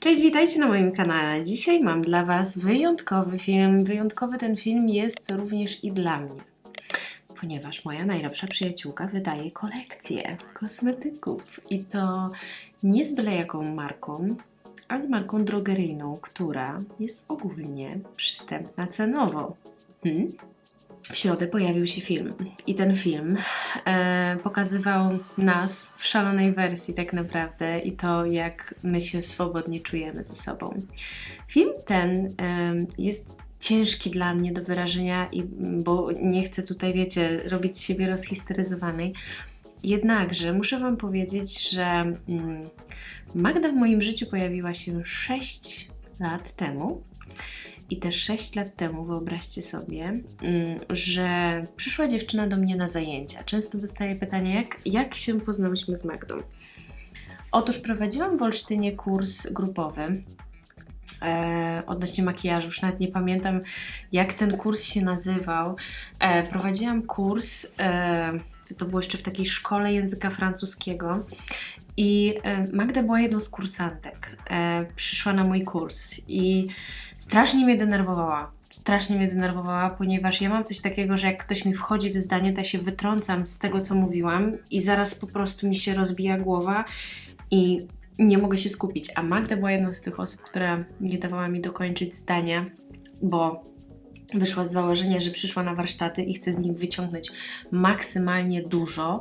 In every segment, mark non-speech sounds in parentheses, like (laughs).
Cześć, witajcie na moim kanale. Dzisiaj mam dla Was wyjątkowy film. Wyjątkowy ten film jest również i dla mnie, ponieważ moja najlepsza przyjaciółka wydaje kolekcję kosmetyków i to nie z byle jaką marką, a z marką drogeryjną, która jest ogólnie przystępna cenowo. Hmm? W środę pojawił się film i ten film e, pokazywał nas w szalonej wersji tak naprawdę i to jak my się swobodnie czujemy ze sobą. Film ten e, jest ciężki dla mnie do wyrażenia, i, bo nie chcę tutaj, wiecie, robić z siebie rozhisteryzowanej. Jednakże muszę Wam powiedzieć, że mm, Magda w moim życiu pojawiła się 6 lat temu. I też 6 lat temu, wyobraźcie sobie, mm, że przyszła dziewczyna do mnie na zajęcia. Często dostaję pytanie, jak, jak się poznałyśmy z Magdą. Otóż prowadziłam w Olsztynie kurs grupowy e, odnośnie makijażu. Już nawet nie pamiętam, jak ten kurs się nazywał. E, prowadziłam kurs, e, to było jeszcze w takiej szkole języka francuskiego. I e, Magda była jedną z kursantek. E, przyszła na mój kurs i strasznie mnie denerwowała. Strasznie mnie denerwowała, ponieważ ja mam coś takiego, że jak ktoś mi wchodzi w zdanie, to ja się wytrącam z tego, co mówiłam, i zaraz po prostu mi się rozbija głowa i nie mogę się skupić. A Magda była jedną z tych osób, która nie dawała mi dokończyć zdania, bo wyszła z założenia, że przyszła na warsztaty i chce z nich wyciągnąć maksymalnie dużo.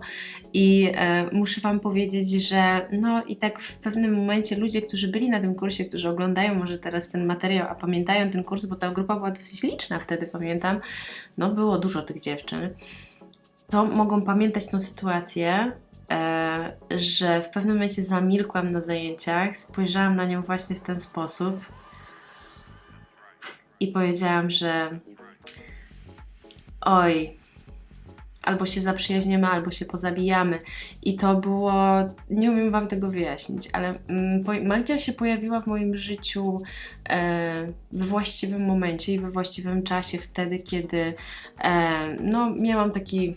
I e, muszę Wam powiedzieć, że no i tak w pewnym momencie ludzie, którzy byli na tym kursie, którzy oglądają może teraz ten materiał, a pamiętają ten kurs, bo ta grupa była dosyć liczna wtedy, pamiętam, no było dużo tych dziewczyn, to mogą pamiętać tą sytuację, e, że w pewnym momencie zamilkłam na zajęciach, spojrzałam na nią właśnie w ten sposób i powiedziałam, że oj, albo się zaprzyjaźniemy, albo się pozabijamy. I to było, nie umiem Wam tego wyjaśnić, ale mm, Magdzia się pojawiła w moim życiu e, we właściwym momencie i we właściwym czasie, wtedy, kiedy e, no, miałam taki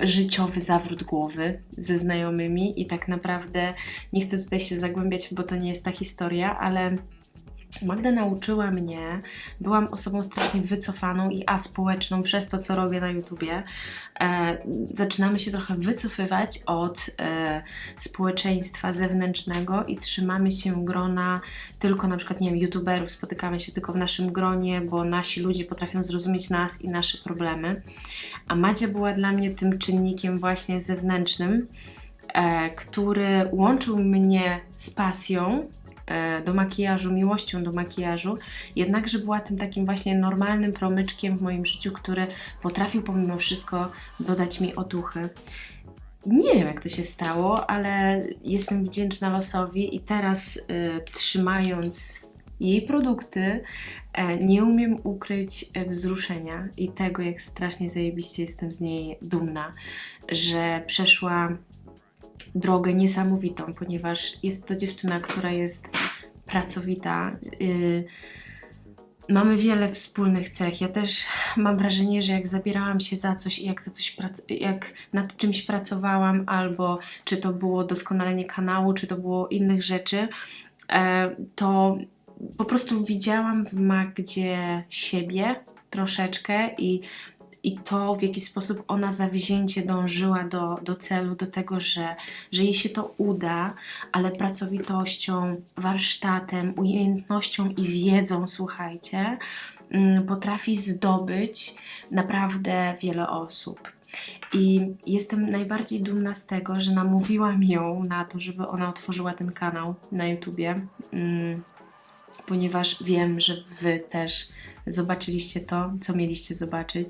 życiowy zawrót głowy ze znajomymi i tak naprawdę nie chcę tutaj się zagłębiać, bo to nie jest ta historia, ale Magda nauczyła mnie, byłam osobą strasznie wycofaną i aspołeczną przez to, co robię na YouTubie. E, zaczynamy się trochę wycofywać od e, społeczeństwa zewnętrznego i trzymamy się grona tylko na przykład, nie wiem, YouTuberów, spotykamy się tylko w naszym gronie, bo nasi ludzie potrafią zrozumieć nas i nasze problemy. A Madzia była dla mnie tym czynnikiem właśnie zewnętrznym, e, który łączył mnie z pasją do makijażu, miłością do makijażu, jednakże była tym takim właśnie normalnym promyczkiem w moim życiu, który potrafił pomimo wszystko dodać mi otuchy. Nie wiem, jak to się stało, ale jestem wdzięczna losowi i teraz y, trzymając jej produkty, e, nie umiem ukryć e, wzruszenia i tego, jak strasznie zajebiście jestem z niej dumna, że przeszła drogę niesamowitą, ponieważ jest to dziewczyna, która jest pracowita. y, Mamy wiele wspólnych cech. Ja też mam wrażenie, że jak zabierałam się za coś i jak, za coś jak nad czymś pracowałam, albo czy to było doskonalenie kanału, czy to było innych rzeczy, e, to po prostu widziałam w Magdzie siebie troszeczkę i i to, w jaki sposób ona zawzięcie dążyła do, do celu, do tego, że, że jej się to uda, ale pracowitością, warsztatem, umiejętnością i wiedzą, słuchajcie, mm, potrafi zdobyć naprawdę wiele osób. I jestem najbardziej dumna z tego, że namówiłam ją na to, żeby ona otworzyła ten kanał na YouTubie, mm, ponieważ wiem, że Wy też zobaczyliście to, co mieliście zobaczyć,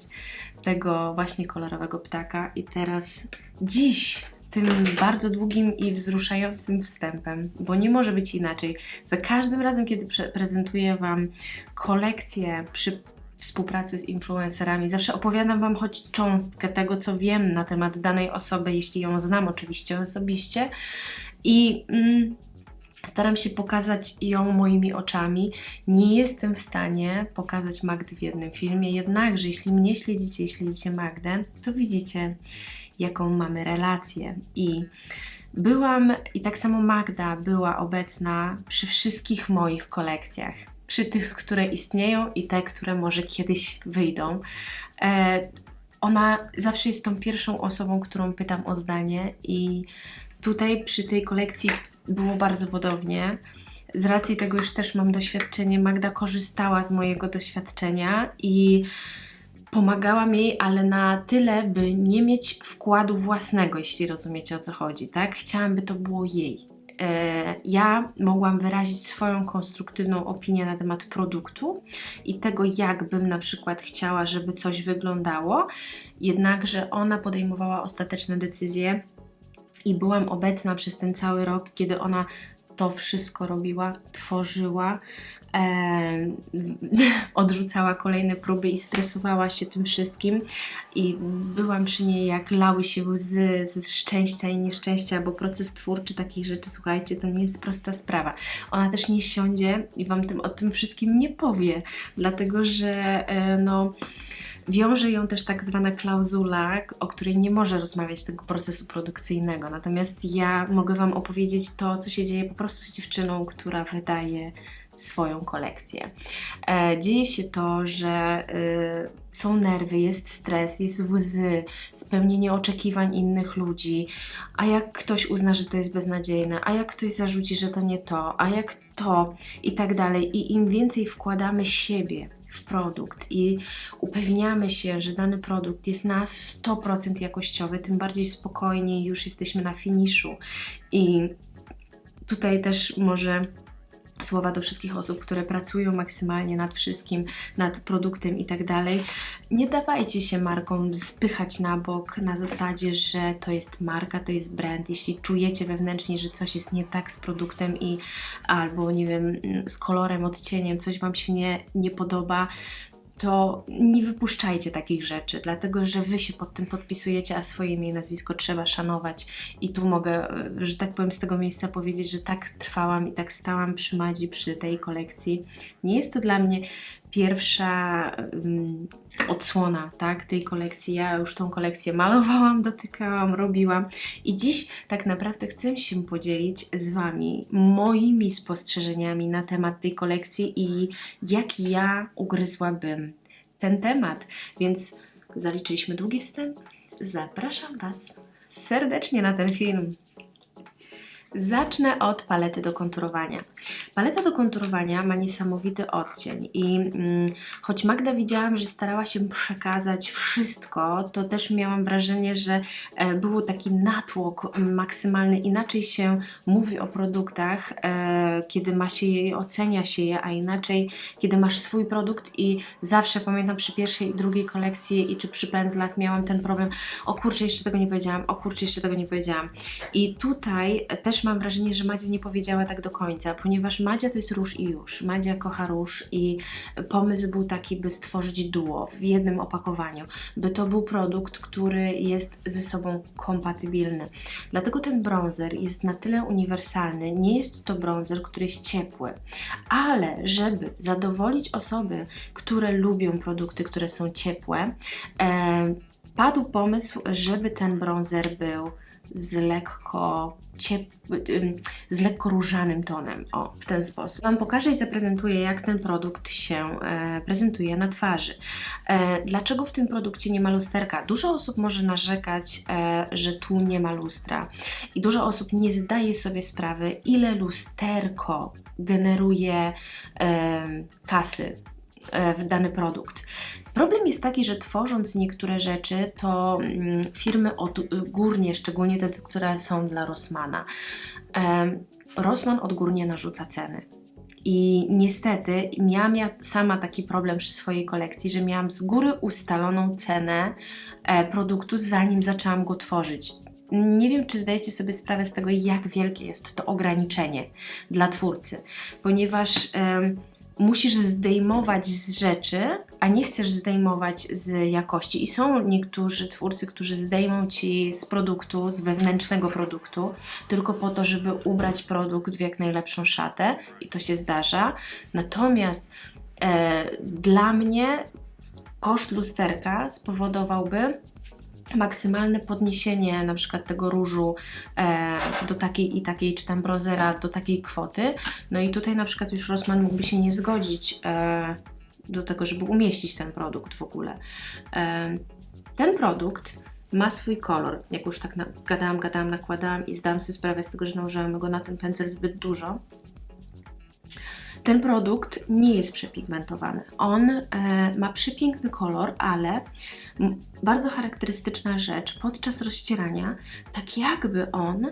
tego właśnie kolorowego ptaka. I teraz dziś tym bardzo długim i wzruszającym wstępem, bo nie może być inaczej. Za każdym razem, kiedy prze- prezentuję Wam kolekcję przy współpracy z influencerami, zawsze opowiadam Wam choć cząstkę tego, co wiem na temat danej osoby, jeśli ją znam oczywiście osobiście. I mm, staram się pokazać ją moimi oczami. Nie jestem w stanie pokazać Magdy w jednym filmie, jednakże jeśli mnie śledzicie i śledzicie Magdę, to widzicie, jaką mamy relację. I byłam, i tak samo Magda była obecna przy wszystkich moich kolekcjach. Przy tych, które istnieją i te, które może kiedyś wyjdą. E, ona zawsze jest tą pierwszą osobą, którą pytam o zdanie, i tutaj przy tej kolekcji było bardzo podobnie. Z racji tego już też mam doświadczenie, Magda korzystała z mojego doświadczenia i pomagałam jej, ale na tyle, by nie mieć wkładu własnego, jeśli rozumiecie o co chodzi, tak? Chciałam, by to było jej. E, Ja mogłam wyrazić swoją konstruktywną opinię na temat produktu i tego, jak bym na przykład chciała, żeby coś wyglądało, jednakże ona podejmowała ostateczne decyzje i byłam obecna przez ten cały rok, kiedy ona to wszystko robiła, tworzyła, em, (laughs) odrzucała kolejne próby i stresowała się tym wszystkim. I byłam przy niej, jak lały się łzy z szczęścia i nieszczęścia, bo proces twórczy takich rzeczy, słuchajcie, to nie jest prosta sprawa. Ona też nie siądzie i Wam tym, o tym wszystkim nie powie, dlatego że e, no wiąże ją też tak zwana klauzula, o której nie może rozmawiać tego procesu produkcyjnego. Natomiast ja mogę Wam opowiedzieć to, co się dzieje po prostu z dziewczyną, która wydaje swoją kolekcję. E, dzieje się to, że y, są nerwy, jest stres, jest łzy, spełnienie oczekiwań innych ludzi, a jak ktoś uzna, że to jest beznadziejne, a jak ktoś zarzuci, że to nie to, a jak to i tak dalej. I im więcej wkładamy siebie w produkt i upewniamy się, że dany produkt jest na 100% jakościowy, tym bardziej spokojniej już jesteśmy na finiszu. I tutaj też może słowa do wszystkich osób, które pracują maksymalnie nad wszystkim, nad produktem i tak dalej. Nie dawajcie się markom spychać na bok na zasadzie, że to jest marka, to jest brand. Jeśli czujecie wewnętrznie, że coś jest nie tak z produktem i albo nie wiem, z kolorem, odcieniem, coś Wam się nie, nie podoba, to nie wypuszczajcie takich rzeczy, dlatego że Wy się pod tym podpisujecie, a swoje imię i nazwisko trzeba szanować. I tu mogę, e, że tak powiem, z tego miejsca powiedzieć, że tak trwałam i tak stałam przy Madzi, przy tej kolekcji. Nie jest to dla mnie pierwsza um, odsłona tak, tej kolekcji. Ja już tą kolekcję malowałam, (laughs) dotykałam, robiłam i dziś tak naprawdę chcę się podzielić z Wami moimi spostrzeżeniami na temat tej kolekcji i jak ja ugryzłabym ten temat. Więc zaliczyliśmy długi wstęp. Zapraszam Was serdecznie na ten film. Zacznę od palety do konturowania. Paleta do konturowania ma niesamowity odcień i mm, choć Magda widziałam, że starała się przekazać wszystko, to też miałam wrażenie, że e, był taki natłok maksymalny. Inaczej się mówi o produktach, e, kiedy ma się je, ocenia się je, a inaczej, kiedy masz swój produkt i zawsze pamiętam przy pierwszej i drugiej kolekcji i czy przy pędzlach miałam ten problem, o kurczę, jeszcze tego nie powiedziałam, o kurczę, jeszcze tego nie powiedziałam. I tutaj też mam wrażenie, że Madzia nie powiedziała tak do końca, ponieważ Madzia to jest róż i już. Madzia kocha róż i pomysł był taki, by stworzyć duo w jednym opakowaniu, by to był produkt, który jest ze sobą kompatybilny. Dlatego ten bronzer jest na tyle uniwersalny. Nie jest to bronzer, który jest ciepły, ale żeby zadowolić osoby, które lubią produkty, które są ciepłe, e, padł pomysł, żeby ten bronzer był z lekko ciepły, z lekko różanym tonem. O, w ten sposób. Wam pokażę i zaprezentuję, jak ten produkt się e, prezentuje na twarzy. E, dlaczego w tym produkcie nie ma lusterka? Dużo osób może narzekać, e, że tu nie ma lustra i dużo osób nie zdaje sobie sprawy, ile lusterko generuje e, kasy w dany produkt. Problem jest taki, że tworząc niektóre rzeczy, to mm, firmy odgórnie, szczególnie te, które są dla Rossmana, em, Rossmann odgórnie narzuca ceny. I niestety miałam ja sama taki problem przy swojej kolekcji, że miałam z góry ustaloną cenę e, produktu, zanim zaczęłam go tworzyć. Nie wiem, czy zdajecie sobie sprawę z tego, jak wielkie jest to ograniczenie dla twórcy, ponieważ em, musisz zdejmować z rzeczy, a nie chcesz zdejmować z jakości. I są niektórzy twórcy, którzy zdejmą ci z produktu, z wewnętrznego produktu, tylko po to, żeby ubrać produkt w jak najlepszą szatę, i to się zdarza. Natomiast e, dla mnie koszt lusterka spowodowałby, maksymalne podniesienie na przykład tego różu e, do takiej i takiej, czy tam browsera do takiej kwoty. No i tutaj na przykład już Rossmann mógłby się nie zgodzić e, do tego, żeby umieścić ten produkt w ogóle. E, ten produkt ma swój kolor. Jak już tak na, gadałam, gadałam, nakładałam i zdałam sobie sprawę z tego, że nałożyłam go na ten pędzel zbyt dużo. Ten produkt nie jest przepigmentowany. On e, ma przepiękny kolor, ale bardzo charakterystyczna rzecz podczas rozcierania, tak jakby on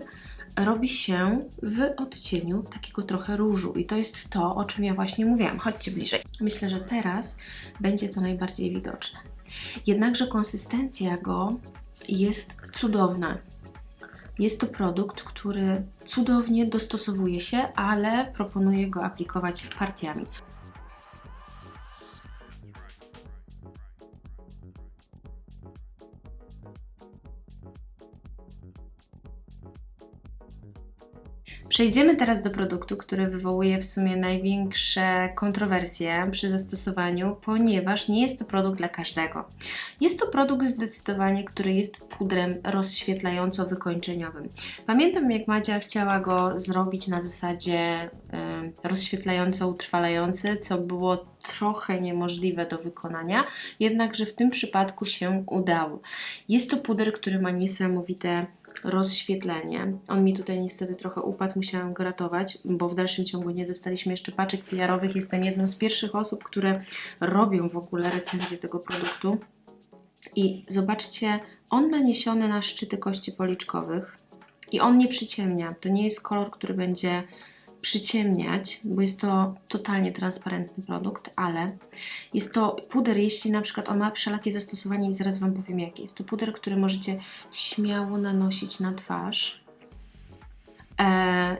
robi się w odcieniu takiego trochę różu. I to jest to, o czym ja właśnie mówiłam. Chodźcie bliżej. Myślę, że teraz będzie to najbardziej widoczne. Jednakże konsystencja go jest cudowna. Jest to produkt, który cudownie dostosowuje się, ale proponuję go aplikować partiami. Przejdziemy teraz do produktu, który wywołuje w sumie największe kontrowersje przy zastosowaniu, ponieważ nie jest to produkt dla każdego. Jest to produkt zdecydowanie, który jest pudrem rozświetlająco-wykończeniowym. Pamiętam, jak Madzia chciała go zrobić na zasadzie y, rozświetlająco-utrwalający, co było trochę niemożliwe do wykonania, jednakże w tym przypadku się udało. Jest to puder, który ma niesamowite rozświetlenie. On mi tutaj niestety trochę upadł, musiałam go ratować, bo w dalszym ciągu nie dostaliśmy jeszcze paczek PR-owych. Jestem jedną z pierwszych osób, które robią w ogóle recenzję tego produktu. I zobaczcie, on naniesiony na szczyty kości policzkowych i on nie przyciemnia. To nie jest kolor, który będzie przyciemniać, bo jest to totalnie transparentny produkt, ale jest to puder, jeśli na przykład on ma wszelakie zastosowanie i zaraz Wam powiem jakie. Jest to puder, który możecie śmiało nanosić na twarz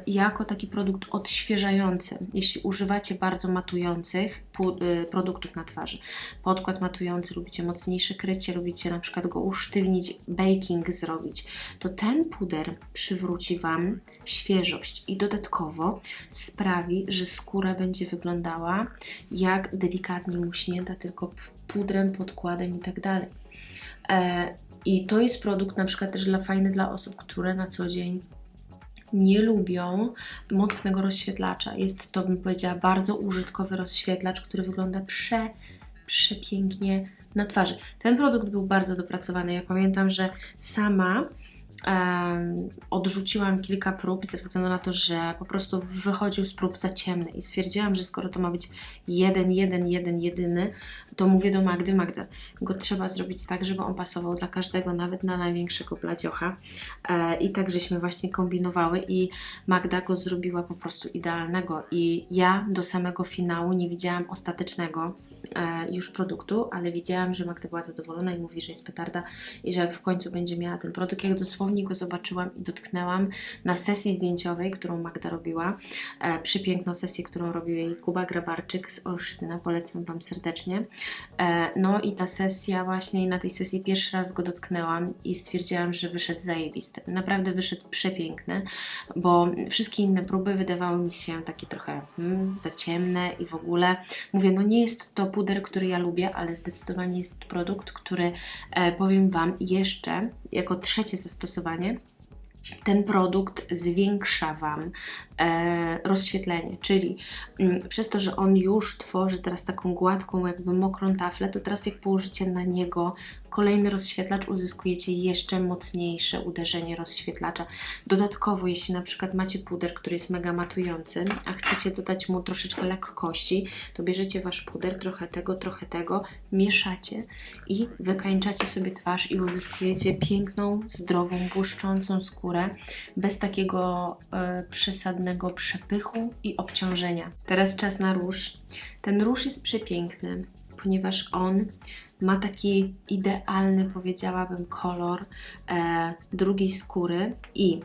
jako taki produkt odświeżający, jeśli używacie bardzo matujących y, produktów na twarzy. Podkład matujący, lubicie mocniejsze krycie, lubicie na przykład go usztywnić, baking zrobić, to ten puder przywróci Wam świeżość i dodatkowo sprawi, że skóra będzie wyglądała jak delikatnie muśnięta, tylko pudrem, podkładem i tak dalej. E, I to jest produkt na przykład też dla fajny dla osób, które na co dzień nie lubią mocnego rozświetlacza. Jest to, bym powiedziała, bardzo użytkowy rozświetlacz, który wygląda prze, przepięknie na twarzy. Ten produkt był bardzo dopracowany. Ja pamiętam, że sama odrzuciłam kilka prób ze względu na to, że po prostu wychodził z prób za ciemny i stwierdziłam, że skoro to ma być jeden, jeden, jeden, jedyny, to mówię do Magdy, Magda, go trzeba zrobić tak, żeby on pasował dla każdego, nawet na największego bladziocha. E, i tak żeśmy właśnie kombinowały i Magda go zrobiła po prostu idealnego. I ja do samego finału nie widziałam ostatecznego już produktu, ale widziałam, że Magda była zadowolona i mówi, że jest petarda i że jak w końcu będzie miała ten produkt, jak dosłownie go zobaczyłam i dotknęłam na sesji zdjęciowej, którą Magda robiła, e, przepiękną sesję, którą robił jej Kuba Grabarczyk z Olsztyna, polecam Wam serdecznie. E, no i ta sesja właśnie, na tej sesji pierwszy raz go dotknęłam i stwierdziłam, że wyszedł zajebisty. Naprawdę wyszedł przepiękny, bo wszystkie inne próby wydawały mi się takie trochę hmm, za ciemne i w ogóle mówię, no nie jest to puder, który ja lubię, ale zdecydowanie jest to produkt, który e, powiem Wam jeszcze jako trzecie zastosowanie ten produkt zwiększa Wam e, rozświetlenie, czyli m, mm, przez to, że on już tworzy teraz taką gładką, jakby mokrą taflę, to teraz jak położycie na niego kolejny rozświetlacz, uzyskujecie jeszcze mocniejsze uderzenie rozświetlacza. Dodatkowo, jeśli na przykład macie puder, który jest mega matujący, a chcecie dodać mu troszeczkę lekkości, to bierzecie Wasz puder, trochę tego, trochę tego, mieszacie i wykańczacie sobie twarz i uzyskujecie piękną, zdrową, błyszczącą skórę bez takiego e, przesadnego przepychu i obciążenia. Teraz czas na róż. Ten róż jest przepiękny, ponieważ on ma taki idealny, powiedziałabym, kolor e, drugiej skóry i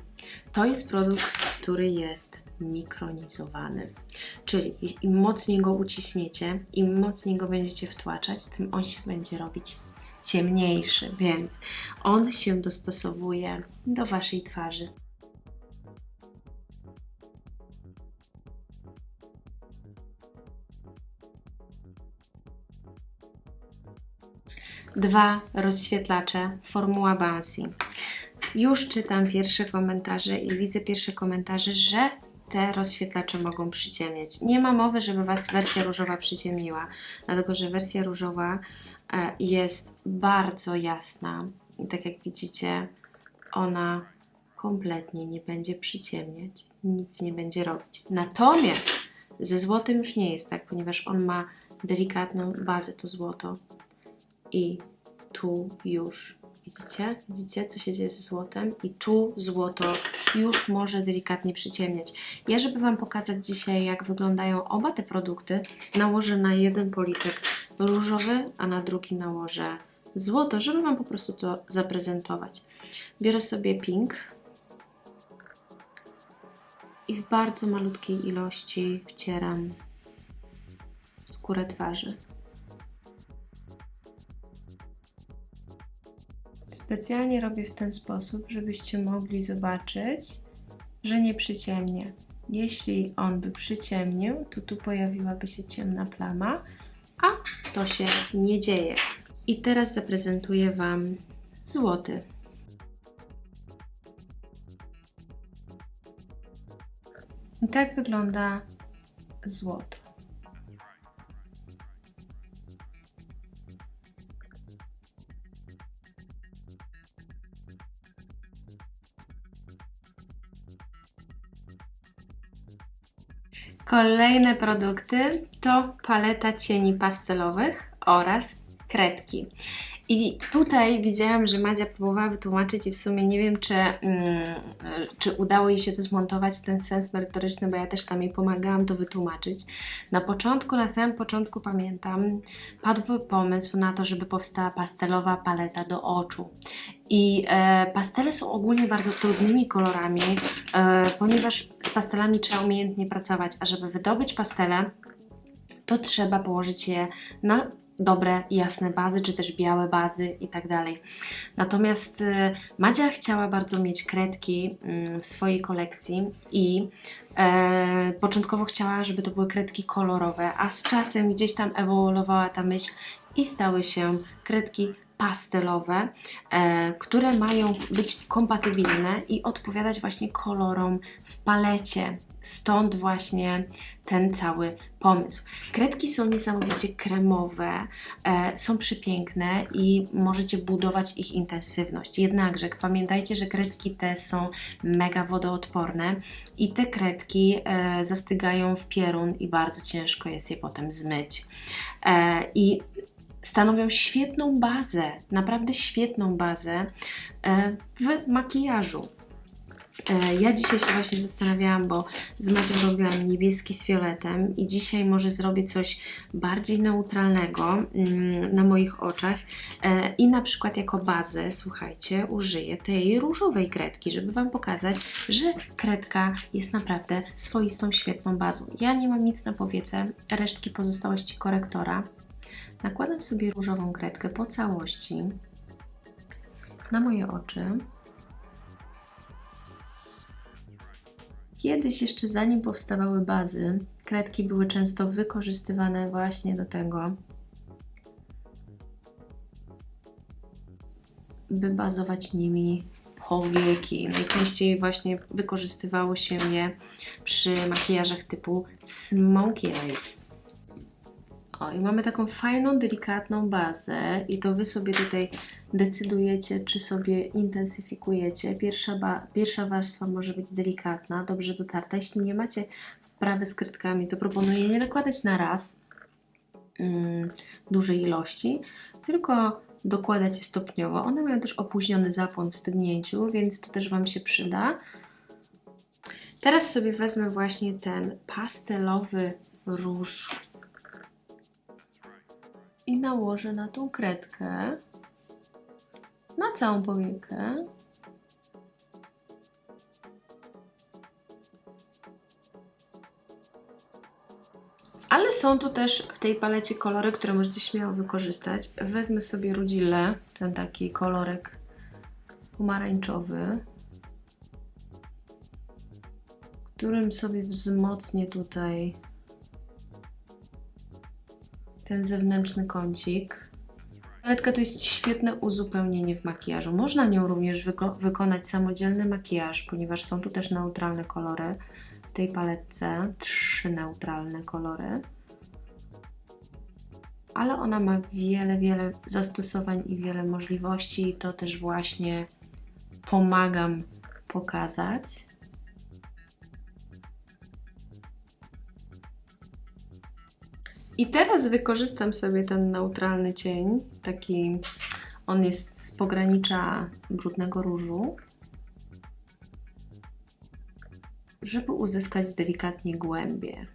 to jest produkt, który jest mikronizowany. Czyli im mocniej go uciśniecie, im mocniej go będziecie wtłaczać, tym on się będzie robić ciemniejszy, więc on się dostosowuje do Waszej twarzy. Dwa rozświetlacze Formuła Bouncy. Już czytam pierwsze komentarze i widzę pierwsze komentarze, że te rozświetlacze mogą przyciemniać. Nie ma mowy, żeby Was wersja różowa przyciemniła, dlatego że wersja różowa e, jest bardzo jasna i tak jak widzicie, ona kompletnie nie będzie przyciemniać, nic nie będzie robić. Natomiast ze złotem już nie jest tak, ponieważ on ma delikatną bazę, to złoto. I tu już widzicie, widzicie co się dzieje ze złotem i tu złoto już może delikatnie przyciemniać. Ja, żeby Wam pokazać dzisiaj, jak wyglądają oba te produkty, nałożę na jeden policzek różowy, a na drugi nałożę złoto, żeby Wam po prostu to zaprezentować. Biorę sobie pink i w bardzo malutkiej ilości wcieram skórę twarzy. Specjalnie robię w ten sposób, żebyście mogli zobaczyć, że nie przyciemnie. Jeśli on by przyciemnił, to tu pojawiłaby się ciemna plama, a to się nie dzieje. I teraz zaprezentuję Wam złoty. I tak wygląda złoto. Kolejne produkty to paleta cieni pastelowych oraz kredki. I tutaj widziałam, że Madzia próbowała wytłumaczyć i w sumie nie wiem, czy, mm, czy udało jej się to zmontować, ten sens merytoryczny, bo ja też tam jej pomagałam to wytłumaczyć. Na początku, na samym początku pamiętam, padł pomysł na to, żeby powstała pastelowa paleta do oczu. I e, pastele są ogólnie bardzo trudnymi kolorami, e, ponieważ z pastelami trzeba umiejętnie pracować, a żeby wydobyć pastele, to trzeba położyć je na dobre, jasne bazy, czy też białe bazy i tak dalej. Natomiast y, Madzia chciała bardzo mieć kredki mm, w swojej kolekcji i e, początkowo chciała, żeby to były kredki kolorowe, a z czasem gdzieś tam ewoluowała ta myśl i stały się kredki pastelowe, e, które mają być kompatybilne i odpowiadać właśnie kolorom w palecie. Stąd właśnie ten cały pomysł. Kredki są niesamowicie kremowe, e, są przepiękne i możecie budować ich intensywność. Jednakże pamiętajcie, że kredki te są mega wodoodporne i te kredki e, zastygają w pierun i bardzo ciężko jest je potem zmyć. E, I stanowią świetną bazę, naprawdę świetną bazę e, w makijażu. E, Ja dzisiaj się właśnie zastanawiałam, bo z Macią robiłam niebieski z fioletem i dzisiaj może zrobię coś bardziej neutralnego mm, na moich oczach E, i na przykład jako bazę, słuchajcie, użyję tej różowej kredki, żeby Wam pokazać, że kredka jest naprawdę swoistą, świetną bazą. Ja nie mam nic na powiece, resztki pozostałości korektora. Nakładam sobie różową kredkę po całości na moje oczy. Kiedyś jeszcze zanim powstawały bazy, kredki były często wykorzystywane właśnie do tego, by bazować nimi powieki. Najczęściej właśnie wykorzystywało się je przy makijażach typu smokey eyes. O, i mamy taką fajną, delikatną bazę i to Wy sobie tutaj decydujecie, czy sobie intensyfikujecie. Pierwsza, ba- pierwsza warstwa może być delikatna, dobrze dotarta. Jeśli nie macie wprawy z kredkami, to proponuję nie nakładać na raz mm, dużej ilości, tylko dokładać stopniowo. One mają też opóźniony zapłon w stygnięciu, więc to też Wam się przyda. Teraz sobie wezmę właśnie ten pastelowy róż i nałożę na tą kredkę na całą powiekę. Ale są tu też w tej palecie kolory, które możecie śmiało wykorzystać. Wezmę sobie Rudzillę, ten taki kolorek pomarańczowy, którym sobie wzmocnię tutaj ten zewnętrzny kącik. Paletka to jest świetne uzupełnienie w makijażu. Można nią również wyko- wykonać samodzielny makijaż, ponieważ są tu też neutralne kolory w tej paletce. Trzy neutralne kolory. Ale ona ma wiele, wiele zastosowań i wiele możliwości i to też właśnie pomagam pokazać. I teraz wykorzystam sobie ten neutralny cień, taki on jest z pogranicza brudnego różu, żeby uzyskać delikatnie głębię.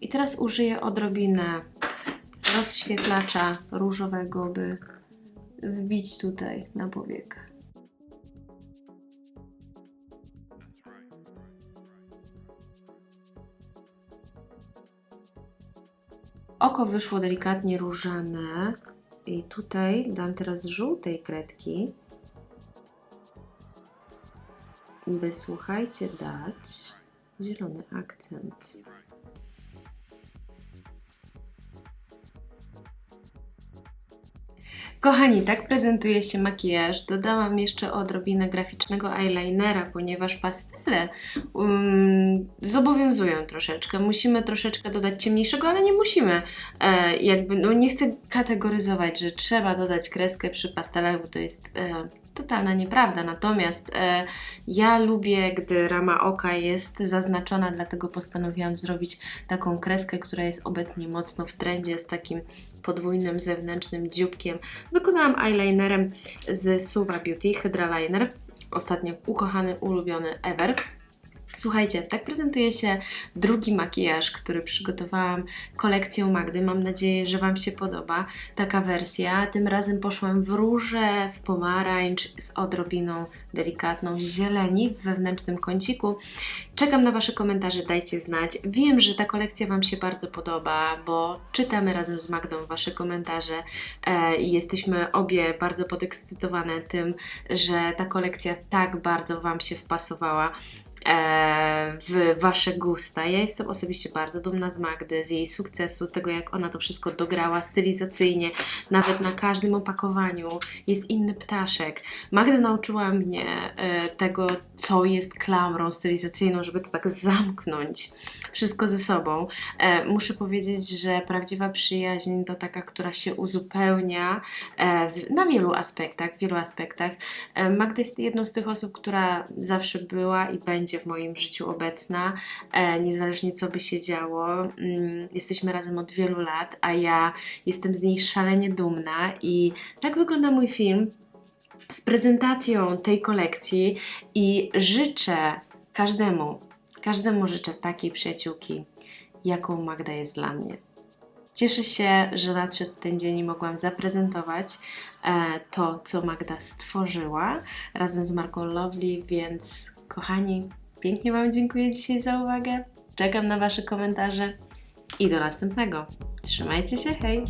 I teraz użyję odrobinę rozświetlacza różowego, by wbić tutaj na powiek. Oko wyszło delikatnie różane i tutaj dam teraz żółtej kredki, by słuchajcie dać zielony akcent. Kochani, tak prezentuje się makijaż. Dodałam jeszcze odrobinę graficznego eyelinera, ponieważ pastele um, zobowiązują troszeczkę. Musimy troszeczkę dodać ciemniejszego, ale nie musimy. E, jakby, no nie chcę kategoryzować, że trzeba dodać kreskę przy pastelach, bo to jest e, totalna nieprawda. Natomiast e, ja lubię, gdy rama oka jest zaznaczona, dlatego postanowiłam zrobić taką kreskę, która jest obecnie mocno w trendzie z takim podwójnym zewnętrznym dzióbkiem. Wykonałam eyelinerem z Suva Beauty Hydraliner. Ostatnio ukochany, ulubiony ever. Słuchajcie, tak prezentuje się drugi makijaż, który przygotowałam kolekcją Magdy. Mam nadzieję, że Wam się podoba taka wersja. Tym razem poszłam w róże, w pomarańcz z odrobiną delikatną zieleni w wewnętrznym kąciku. Czekam na Wasze komentarze, dajcie znać. Wiem, że ta kolekcja Wam się bardzo podoba, bo czytamy razem z Magdą Wasze komentarze e, i jesteśmy obie bardzo podekscytowane tym, że ta kolekcja tak bardzo Wam się wpasowała w Wasze gusta. Ja jestem osobiście bardzo dumna z Magdy, z jej sukcesu, tego jak ona to wszystko dograła stylizacyjnie, nawet na każdym opakowaniu jest inny ptaszek. Magda nauczyła mnie e, tego, co jest klamrą stylizacyjną, żeby to tak zamknąć wszystko ze sobą. E, muszę powiedzieć, że prawdziwa przyjaźń to taka, która się uzupełnia e, na wielu aspektach, w wielu aspektach. E, Magda jest jedną z tych osób, która zawsze była i będzie w moim życiu obecna, e, niezależnie co by się działo. Mm, Jesteśmy razem od wielu lat, a ja jestem z niej szalenie dumna i tak wygląda mój film z prezentacją tej kolekcji i życzę każdemu, każdemu życzę takiej przyjaciółki, jaką Magda jest dla mnie. Cieszę się, że nadszedł ten dzień i mogłam zaprezentować e, to, co Magda stworzyła razem z marką Lovely, więc kochani, pięknie Wam dziękuję dzisiaj za uwagę. Czekam na Wasze komentarze i do następnego. Trzymajcie się, hej!